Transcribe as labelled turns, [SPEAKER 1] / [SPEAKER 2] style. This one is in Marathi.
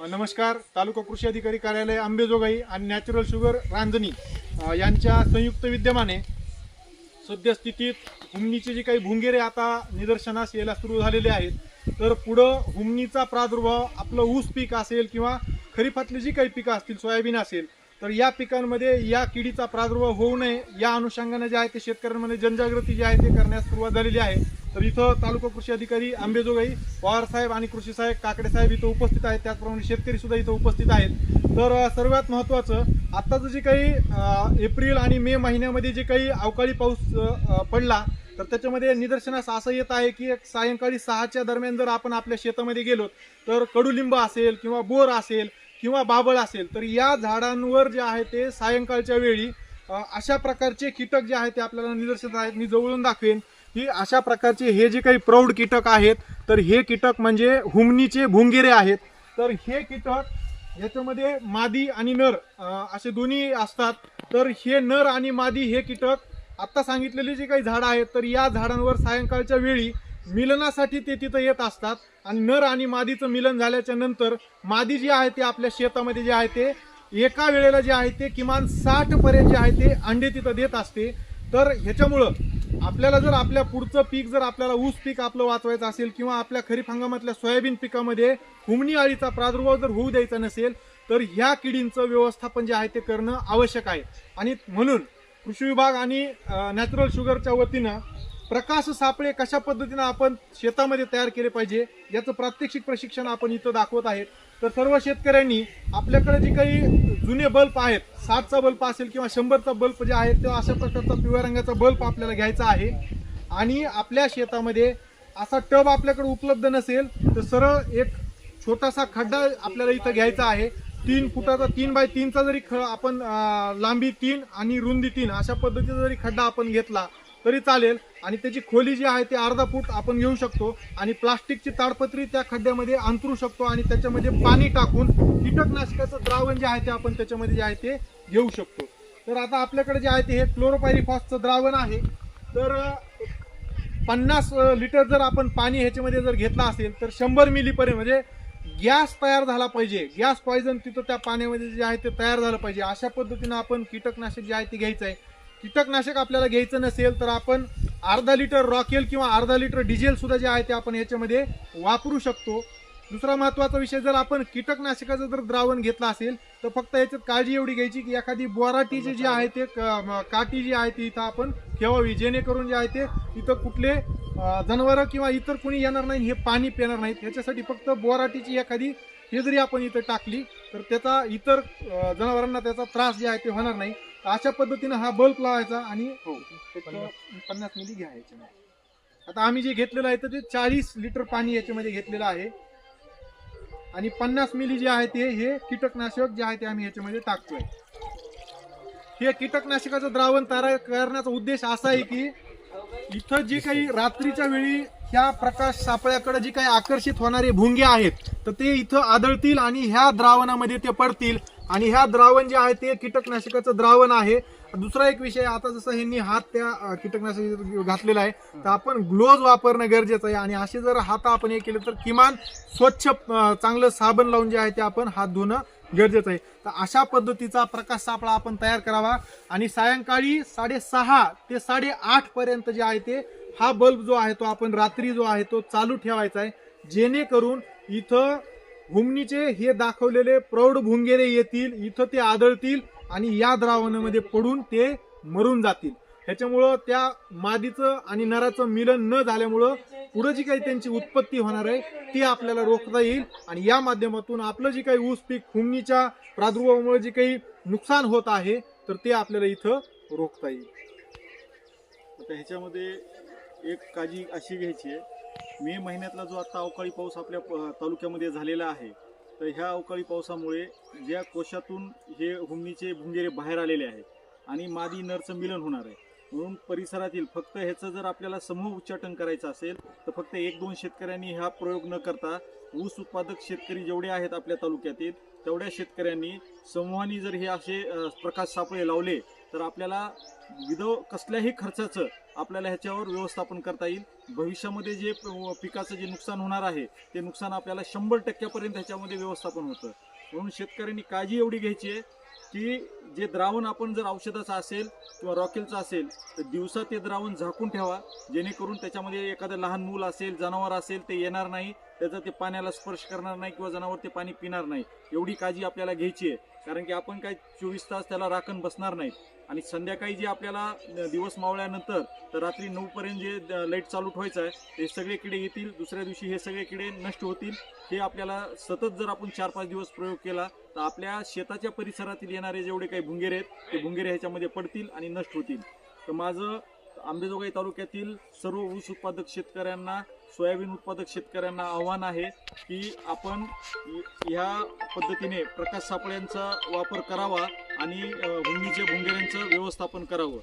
[SPEAKER 1] नमस्कार. तालुका कृषी अधिकारी कार्यालय आंबेजोगाई आणि नॅचरल शुगर रांजणी यांच्या संयुक्त विद्यमाने सद्यस्थितीत हुमणीचे जे काही भुंगेरे आता निदर्शनास यायला सुरू झालेले आहेत तर पुढं हुमणीचा प्रादुर्भाव आपलं ऊस पीक असेल किंवा खरीपातली जी काही पिकं असतील सोयाबीन असेल तर या पिकांमध्ये या किडीचा प्रादुर्भाव होऊ नये या अनुषंगाने जे आहे ते शेतकऱ्यांमध्ये जनजागृती जी आहे ते करण्यास सुरुवात झालेली आहे. तर इथं तालुका कृषी अधिकारी आंबेजोगाई पवार साहेब आणि कृषी साहेब काकडे साहेब इथं उपस्थित आहेत. त्याचप्रमाणे शेतकरी सुद्धा इथं उपस्थित आहेत. तर सर्वात महत्त्वाचं आत्ताचं जे काही एप्रिल आणि मे महिन्यामध्ये जे काही अवकाळी पाऊस पडला तर त्याच्यामध्ये निदर्शनास असं येत आहे की एक सायंकाळी सहाच्या दरम्यान जर आपण आपल्या शेतामध्ये गेलो तर कडुलिंब असेल किंवा बोर असेल किंवा बाबळ असेल तर या झाडांवर जे आहे ते सायंकाळच्या वेळी अशा प्रकारचे कीटक जे आहेत ते आपल्याला निदर्शनास आहेत. मी जवळून दाखवेन. की अशा प्रकारचे हे जे काही प्रौढ कीटक आहेत तर हे कीटक म्हणजे हुमणीचे भुंगेरे आहेत. तर हे कीटक याच्यामध्ये मादी आणि नर असे दोन्ही असतात. तर हे नर आणि मादी हे कीटक आत्ता सांगितलेली जी काही झाडं आहेत तर या झाडांवर सायंकाळच्या वेळी मिलनासाठी ते तिथं येत असतात. आणि नर आणि मादीचं मिलन झाल्याच्यानंतर मादी जी आहे ते आपल्या शेतामध्ये जे आहे ते एका वेळेला जे आहे ते किमान साठपर्यंत जे आहे ते अंडे तिथं देत असते. तर ह्याच्यामुळं आपल्याला जर आपल्या पुढचं पीक जर आपल्याला ऊस पीक आपलं वाचवायचं असेल किंवा आपल्या खरीप हंगामातल्या सोयाबीन पिकामध्ये हुमणी अळीचा प्रादुर्भाव जर होऊ द्यायचा नसेल तर ह्या किडींचं व्यवस्थापन जे आहे ते करणं आवश्यक आहे. आणि म्हणून कृषी विभाग आणि नॅचरल शुगरच्या वतीनं प्रकाश सापळे कशा पद्धतीनं आपण शेतामध्ये तयार केले पाहिजे याचं प्रात्यक्षिक प्रशिक्षण आपण इथं दाखवत आहेत. तर सर्व शेतकऱ्यांनी आपल्याकडे जे काही जुने बल्ब आहेत साठचा बल्ब असेल किंवा शंभरचा बल्ब जे आहे तो अशा प्रकारचा पिवळ्या रंगाचा बल्ब आपल्याला घ्यायचा आहे. आणि आपल्या शेतामध्ये असा टब आपल्याकडे उपलब्ध नसेल तर सरळ एक छोटासा खड्डा आपल्याला इथं घ्यायचा आहे. तीन फुटाचा तीन बाय तीनचा जरी ख आपण लांबी तीन आणि रुंदी तीन अशा पद्धतीचा जरी खड्डा आपण घेतला तरी चालेल. आणि त्याची खोली जी आहे ती अर्धा फूट आपण घेऊ शकतो. आणि प्लास्टिकची ताडपत्री त्या खड्ड्यामध्ये अंतरू शकतो आणि त्याच्यामध्ये पाणी टाकून कीटकनाशकाचं द्रावण जे आहे ते आपण त्याच्यामध्ये जे आहे ते घेऊ शकतो. तर आता आपल्याकडे जे आहे ते हे क्लोरोपायरीफॉसचं द्रावण आहे. तर पन्नास लिटर जर आपण पाणी ह्याच्यामध्ये जर घेतला असेल तर शंभर मिलीपर्यंत म्हणजे गॅस तयार झाला पाहिजे. गॅस पॉयझन तिथं त्या पाण्यामध्ये जे आहे ते तयार झालं पाहिजे. अशा पद्धतीनं आपण कीटकनाशक जे आहे ते घ्यायचं आहे. कीटकनाशक आपल्याला घ्यायचं नसेल तर आपण अर्धा लिटर रॉकेल किंवा अर्धा लिटर डिझेल सुद्धा जे आहे ते आपण याच्यामध्ये वापरू शकतो. दुसरा महत्त्वाचा विषय जर आपण कीटकनाशकाचं जर द्रावण घेतलं असेल तर फक्त याच्यात काळजी एवढी घ्यायची की एखादी बोराटीची जी आहे ते काठी जी आहे ती इथं आपण ठेवावी. जेणेकरून जे आहे ते इथं कुठले जनावरं किंवा इतर कुणी येणार नाही हे पाणी पिणार नाहीत. ह्याच्यासाठी फक्त बोराटीची एखादी हे जरी आपण इथं टाकली तर त्याचा इतर जनावरांना त्याचा त्रास जे आहे ते होणार नाही. अशा पद्धतीनं हा बल्ब लावायचा आणि हो. पन्नास मिली घ्या याच्यामध्ये आता आम्ही जे घेतलेलं आहे तर ते चाळीस लिटर पाणी याच्यामध्ये घेतलेलं आहे. आणि पन्नास मिली जे आहे ते हे कीटकनाशक जे आहे ते आम्ही याच्यामध्ये टाकतोय. हे कीटकनाशकाचं द्रावण तयार करण्याचा उद्देश असा आहे की इथं जे काही रात्रीच्या वेळी ह्या प्रकाश सापळ्याकडे जे काही आकर्षित होणारे भुंगे आहेत तर ते इथं आदळतील आणि ह्या द्रावणामध्ये ते पडतील. आणि ह्या द्रावण जे आहे ते कीटकनाशकाचं द्रावण आहे. दुसरा एक विषय आता जसं ह्यांनी हात त्या कीटकनाशक घातलेला आहे तर आपण ग्लोव्ज वापरणं गरजेचं आहे. आणि असे जर हात आपण हे केले तर किमान स्वच्छ चांगलं साबण लावून जे आहे ते आपण हात धुणं गरजेचं आहे. तर अशा पद्धतीचा प्रकाश सापळा आपण तयार करावा. आणि सायंकाळी साडेसहा ते साडेआठ पर्यंत जे आहे ते हा बल्ब जो आहे तो आपण रात्री जो आहे तो चालू ठेवायचा आहे. जेणेकरून इथं हुमणीचे हे दाखवलेले प्रौढ भुंगेरे येतील इथं ते आदळतील आणि या द्रावणामध्ये पडून ते मरून जातील. ह्याच्यामुळं त्या मादीचं आणि नराचं मिलन न झाल्यामुळं पुढं जी काही त्यांची उत्पत्ती होणार आहे ती आपल्याला रोखता येईल आणि या माध्यमातून आपलं जे काही ऊस पीक हुमणीच्या प्रादुर्भावामुळे जे काही नुकसान होत आहे तर ते आपल्याला इथं रोखता येईल.
[SPEAKER 2] आता ह्याच्यामध्ये एक काळजी अशी घ्यायची आहे मे महिन्यातला जो आता अवकाळी पाऊस आपल्या तालुक्यामध्ये झालेला आहे तर ह्या अवकाळी पावसामुळे ज्या कोशातून हे हुमणीचे भुंगेरे बाहेर आलेले आहेत आणि मादी नरचं मिलन होणार आहे. म्हणून परिसरातील फक्त ह्याचं जर आपल्याला समूह उच्चाटन करायचं असेल तर फक्त एक दोन शेतकऱ्यांनी हा प्रयोग न करता ऊस उत्पादक शेतकरी जेवढे आहेत आपल्या तालुक्यातील तेवढ्या शेतकऱ्यांनी समूहाने जर हे असे प्रकाश सापळे लावले तर आपल्याला विदव कसल्याही खर्चाचं आपल्याला ह्याच्यावर व्यवस्थापन करता येईल. भविष्यामध्ये जे प- पिकाचं जे नुकसान होणार आहे ते नुकसान आपल्याला शंभर टक्क्यापर्यंत ह्याच्यामध्ये व्यवस्थापन होतं. म्हणून शेतकऱ्यांनी काळजी एवढी घ्यायची आहे की जे द्रावण आपण जर औषधाचं असेल किंवा रॉकेलचं असेल तर दिवसा ते द्रावण झाकून ठेवा. जेणेकरून त्याच्यामध्ये एखादं लहान मूल असेल जनावर असेल ते येणार नाही. त्याचं ते पाण्याला स्पर्श करणार नाही किंवा जनावर ते पाणी पिणार नाही. एवढी काळजी आपल्याला घ्यायची आहे. कारण की आपण काय चोवीस तास त्याला राखण बसणार नाहीत. आणि संध्याकाळी जे आपल्याला दिवस मावळ्यानंतर तर रात्री नऊपर्यंत जे लाइट चालू ठेवायचं आहे ते सगळे किडे येतील दुसऱ्या दिवशी हे सगळे किडे नष्ट होतील. हे आपल्याला सतत जर आपण चार पाच दिवस प्रयोग केला तर आपल्या शेताच्या परिसरातील येणारे जेवढे काही भुंगेरे आहेत ते भुंगेरे ह्याच्यामध्ये पडतील आणि नष्ट होतील. तर माझं आंबेजोगाई तालुक्यातील सर्व ऊस उत्पादक शेतकऱ्यांना सोयाबीन उत्पादक शेतकऱ्यांना आव्हान आहे की आपण ह्या पद्धतीने प्रकाश सापळ्यांचा वापर करावा आणि भुंगीच्या भुंगेऱ्यांचं व्यवस्थापन करावं.